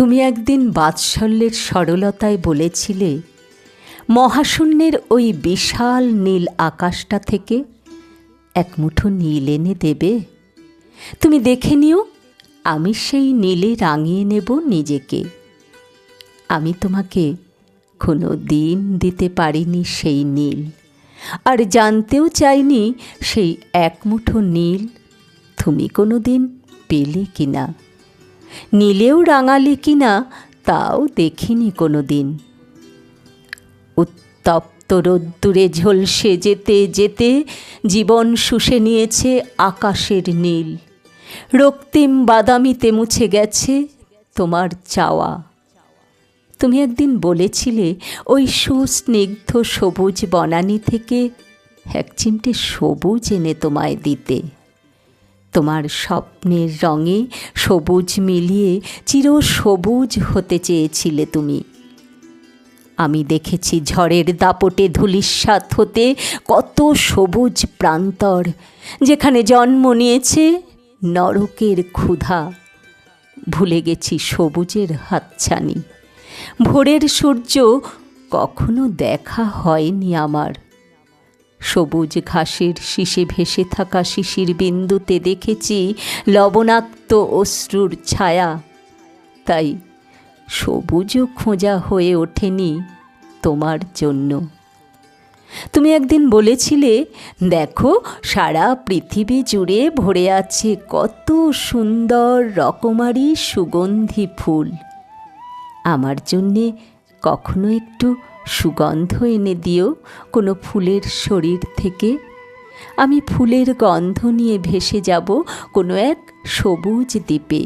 তুমি একদিন বাৎসল্যের সরলতায় বলেছিলে, মহাশূন্যের ওই বিশাল নীল আকাশটা থেকে এক মুঠো নীল এনে দেবে। তুমি দেখে নিও, আমি সেই নীলে রাঙিয়ে নেব নিজেকে। আমি তোমাকে কোনো দিন দিতে পারিনি সেই নীল, আর জানতেও চাইনি সেই এক মুঠো নীল তুমি কোনো দিন পেলে কিনা। নীলেও রাঙালি কিনা তাও দেখিনি কোনো দিন উত্তপ্ত রোদ্দুরে ঝলসে যেতে যেতে জীবন শুষে নিয়েছে আকাশের নীল। রক্তিম বাদামিতে মুছে গেছে তোমার চাওয়া। তুমি একদিন বলেছিলে ওই সুস্নিগ্ধ সবুজ বনানি থেকে এক চিমটে সবুজ এনে তোমায় দিতে। তোমার স্বপ্নের রঙে সবুজ মিলিয়ে চির সবুজ হতে চেয়েছিলে তুমি। আমি দেখেছি ঝড়ের দাপটে ধুলিস্বাত হতে কত সবুজ প্রান্তর, যেখানে জন্ম নিয়েছে নরকের ক্ষুধা। ভুলে গেছি সবুজের হাতছানি। ভোরের সূর্য কখনো দেখা হয়নি আমার। সবুজ ঘাসের শিশে ভেসে থাকা শিশির বিন্দুতে দেখেছি লবণাক্ত অশ্রুর ছায়া। তাই সবুজও খোঁজা হয়ে ওঠেনি তোমার জন্য। তুমি একদিন বলেছিলে, দেখো, সারা পৃথিবী জুড়ে ভরে আছে কত সুন্দর রকমারি সুগন্ধি ফুল। আমার জন্যে কখনো একটু সুগন্ধ এনে দিও কোনো ফুলের শরীর থেকে। আমি ফুলের গন্ধ নিয়ে ভেসে যাব কোনো এক সবুজ দ্বীপে।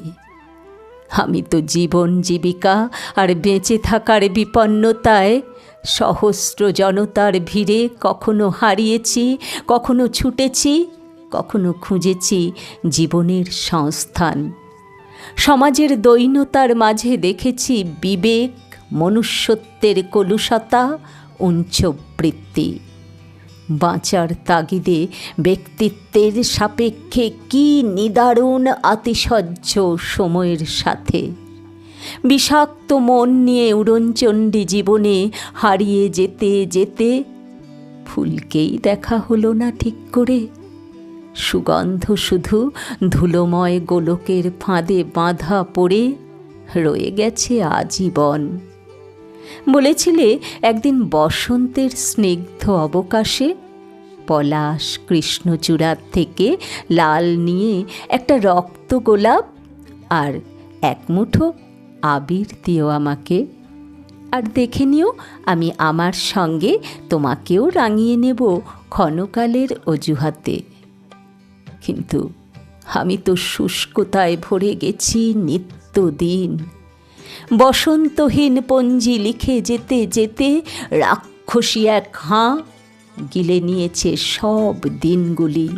আমি তো জীবন জীবিকা আর বেঁচে থাকার বিপন্নতায়। সহস্র জনতার ভিড়ে কখনো হারিয়েছি, কখনো ছুটেছি, কখনো খুঁজেছি জীবনের সংস্থান। সমাজের দৈন্যতার মাঝে দেখেছি বিবেক মনুষ্যত্বের কলুষতা উঞ্চবৃত্তি বাঁচার তাগিদে ব্যক্তিত্বের সাপেক্ষে কি নিদারুণ আতিশয্য সময়ের সাথে? বিষাক্ত মন নিয়ে উড়নচণ্ডী জীবনে হারিয়ে যেতে যেতে ফুলকেই দেখা হলো না ঠিক করে। সুগন্ধ শুধু ধুলোময় গোলকের ফাঁদে বাঁধা পড়ে রয়ে গেছে আজীবন। বলেছিলে, একদিন বসন্তের স্নিগ্ধ অবকাশে পলাশ কৃষ্ণচূড়ার থেকে লাল নিয়ে একটা রক্ত গোলাপ আর এক মুঠো আবির দিও আমাকে। আর দেখে নিও, আমি আমার সঙ্গে তোমাকেও রাঙিয়ে নেব ক্ষণকালের অজুহাতে। কিন্তু আমি তো শুষ্কতায় ভরে গেছি নিত্যদিন। বসন্তহীন পঞ্জি লিখে যেতে যেতে রাক্ষসী এক হাঁ গিলে নিয়েছে সব দিনগুলি।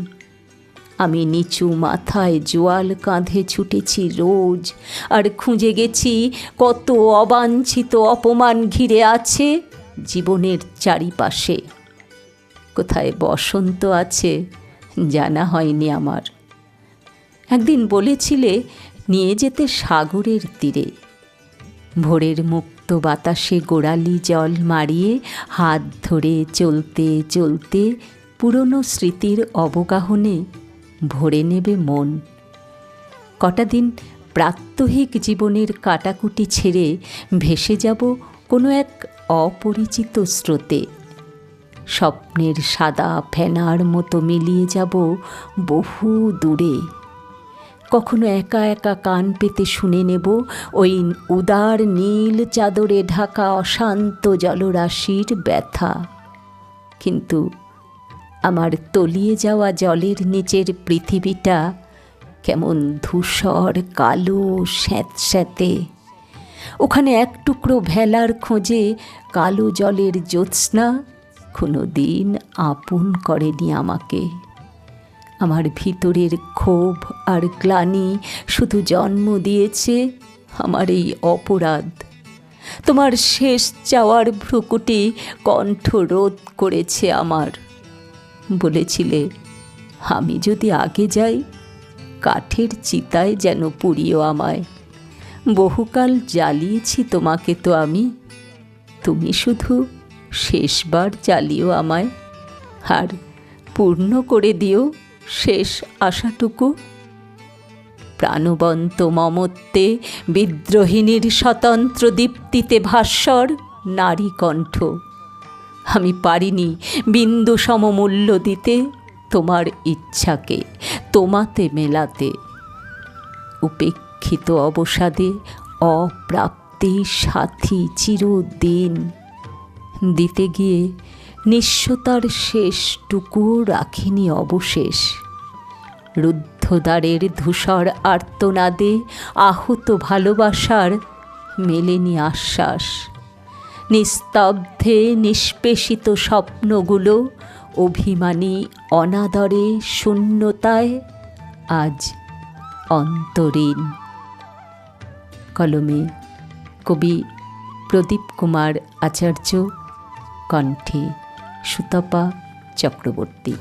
আমি নিচু মাথায় জোয়াল কাঁধে ছুটেছি রোজ, আর খুঁজে গেছি কত অবাঞ্ছিত অপমান ঘিরে আছে জীবনের চারিপাশে। কোথায় বসন্ত আছে জানা হয়নি আমার। একদিন বলেছিলে নিয়ে যেতে সাগরের তীরে। ভোরের মুক্ত বাতাসে গোড়ালি জল মারিয়ে হাত ধরে চলতে চলতে পুরনো স্মৃতির অবগাহনে ভরে নেবে মন। কটা দিন প্রাত্যহিক জীবনের কাটাকুটি ছেড়ে ভেসে যাব কোনো এক অপরিচিত স্রোতে। স্বপ্নের সাদা ফেনার মতো মিলিয়ে যাব বহু দূরে। কখনো একা একা কান পেতে শুনে নেব ওই উদার নীল চাদরে ঢাকা অশান্ত জলরাশির ব্যথা। কিন্তু আমার তলিয়ে যাওয়া জলের নিচের পৃথিবীটা কেমন ধূসর, কালো, স্যাঁতস্যাঁতে। ওখানে এক টুকরো ভেলার খোঁজে কালো জলের জ্যোৎস্না কোনো দিন আপন করেনি আমাকে। আমার ভিতরের ক্ষোভ আর গ্লানি শুধু জন্ম দিয়েছে আমার এই অপরাধ। তোমার শেষ চাওয়ার ভ্রুকুটি কণ্ঠ রোধ করেছে আমার। বলেছিলে, আমি যদি আগে যাই, কাঠের চিতায় যেন পুড়িও আমায়। বহুকাল জ্বালিয়েছি তোমাকে তো আমি। তুমি শুধু শেষবার জ্বালিও আমায়। আর পূর্ণ করে দিও শেষ আশাটুকু। প্রাণবন্ত মমত্বে বিদ্রোহিণীর স্বতন্ত্র দীপ্তিতে ভাস্বর নারী কণ্ঠ। আমি পারিনি বিন্দু সমমূল্য দিতে তোমার ইচ্ছাকে তোমাতে মেলাতে। উপেক্ষিত অবসাদে অপ্রাপ্তি সাথী চিরদিন। দিতে গিয়ে নিঃস্বতার শেষটুকু রাখিনি অবশেষ। রুদ্ধদ্বারের ধূসর আর্তনাদে আহত ভালোবাসার মেলেনি আশ্বাস। নিস্তব্ধে নিষ্পেষিত স্বপ্নগুলো অভিমানী অনাদরে শূন্যতায় আজ অন্তরীণ। কলমে কবি প্রদীপ কুমার আচার্য কণ্ঠে। সুতপা চক্রবর্তী।